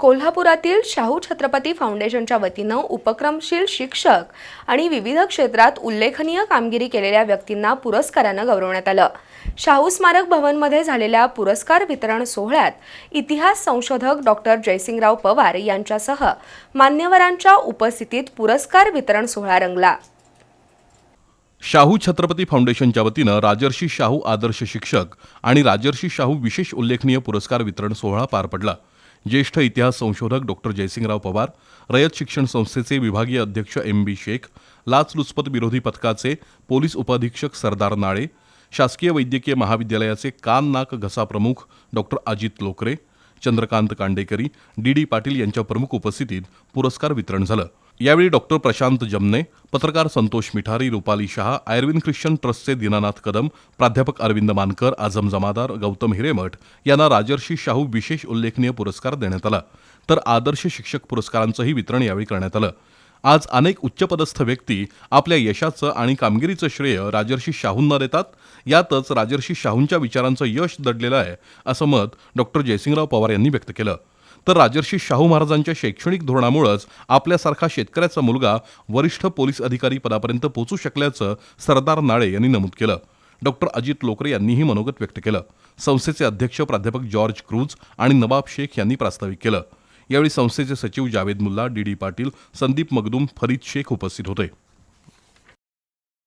कोल्हापुरातील शाहू छत्रपती फाउंडेशनच्या वतीनं उपक्रमशील शिक्षक आणि विविध क्षेत्रात उल्लेखनीय कामगिरी केलेल्या व्यक्तींना पुरस्कारानं गौरवण्यात आलं. शाहू स्मारक भवनमध्ये झालेल्या पुरस्कार वितरण सोहळ्यात इतिहास संशोधक डॉक्टर जयसिंगराव पवार यांच्यासह मान्यवरांच्या उपस्थितीत पुरस्कार वितरण सोहळा रंगला. शाहू छत्रपती फाउंडेशनच्या वतीनं राजर्षी शाहू आदर्श शिक्षक आणि राजर्षी शाहू विशेष उल्लेखनीय पुरस्कार वितरण सोहळा पार पडला. ज्येष्ठ इतिहास संशोधक डॉक्टर जयसिंगराव पवार रयत शिक्षण संस्थेचे विभागीय अध्यक्ष एम बी शेख लाचलुचपत विरोधी पथकाचे पोलीस उपाधीक्षक सरदार नाळे शासकीय वैद्यकीय महाविद्यालयाचे कान नाक घसा प्रमुख doctor Ajit Lokare Chandrakant Kandekari D D Patil यांच्या प्रमुख उपस्थितीत पुरस्कार वितरण झालं. यावेळी डॉक्टर प्रशांत जमने पत्रकार संतोष मिठारी रुपाली शहा आयर्विन ख्रिश्चन ट्रस्टचे दीनानाथ कदम प्राध्यापक अरविंद मानकर आझम जमादार गौतम हिरेमठ यांना राजर्षी शाहू विशेष उल्लेखनीय पुरस्कार देण्यात आला. तर आदर्श शिक्षक पुरस्कारांचंही वितरण यावेळी करण्यात आलं. आज अनेक उच्चपदस्थ व्यक्ती आपल्या यशाचं आणि कामगिरीचं श्रेय राजर्षी शाहूंना देतात. यातच राजर्षी शाहूंच्या विचारांचं यश दडलेलं आहे असं मत डॉक्टर जयसिंगराव पवार यांनी व्यक्त केलं. तर राजर्षी शाहू महाराजांच्या शैक्षणिक धोरणामुळंच आपल्यासारखा शेतकऱ्याचा मुलगा वरिष्ठ पोलीस अधिकारी पदापर्यंत पोहोचू शकल्याचं सरदार नाळे यांनी नमूद केलं. डॉक्टर अजित लोकरे यांनीही मनोगत व्यक्त केलं. संस्थेचे अध्यक्ष प्राध्यापक जॉर्ज क्रूज आणि नवाब शेख यांनी प्रास्ताविक केलं. यावेळी संस्थेचे सचिव जावेद मुल्ला डी डी पाटील संदीप मगदूम फरीद शेख उपस्थित होते.